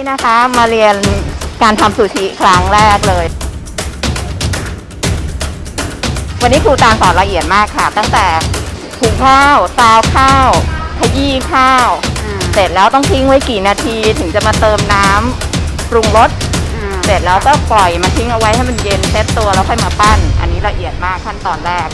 นี้นะคะมาเรียนการทำซูชิครั้งแรกเลย วันนี้ครูตาลสอนละเอียดมากค่ะ ตั้งแต่หุงข้าวซาวข้าวขยี้ข้าว เสร็จแล้วต้องทิ้งไว้กี่นาทีถึงจะมาเติมน้ำปรุงรสเสร็จแล้วก็ปล่อยมันทิ้งเอาไว้ให้มันเย็นเซตตัวแล้วค่อยมาปั้น อันนี้ละเอียดมากขั้นตอนแรก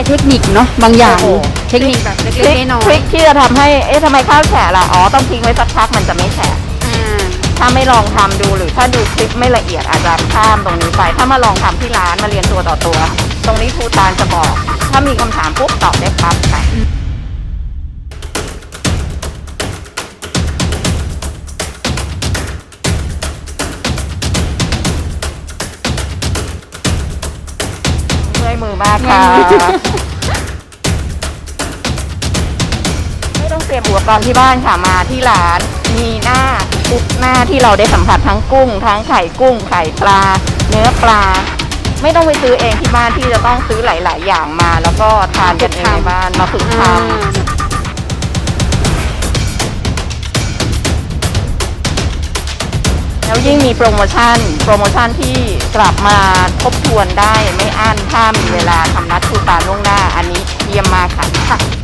เราได้เทคนิคเนาะบางอย่าง โอ้โห เทคนิคแบบเล็ทกริคๆน้อทริยคที่จะทำให้ เอ๊ะทำไมข้าวแฉะล่ะ อ๋อ ต้องทิ้งไว้สักพักมันจะไม่แฉะ ๆอ่า ถ้าไม่ลองทำดูหรือถ้าดูคลิปไม่ละเอียดอาจจะข้ามตรงนี้ไป ถ้ามาลองทำที่ร้านมาเรียนตัวต่อตัว ตรงนี้ครูตาลจะบอก ถ้ามีคำถามปุ๊บตอบ มือมากค่ะ ไม่ต้องเตรียมอุปกรณ์ที่บ้านค่ะมาที่ร้าน มีหน้าทุกหน้าที่เราได้สัมผัสทั้งกุ้ง ทั้งไข่กุ้ง ไข่ปลา เนื้อปลา ไม่ต้องไปซื้อเองที่บ้านที่จะต้องซื้อหลาย ๆ อย่างมา แล้วก็ทานกันเองในบ้านมาฝึกทำ แล้วยิ่งมีโปรโมชั่น โปรโมชั่นที่กลับมาทบทวนได้ไม่อั้นถ้ามีเวลาทำนัดครูตาล่วงหน้า อันนี้เยี่ยมมากค่ะ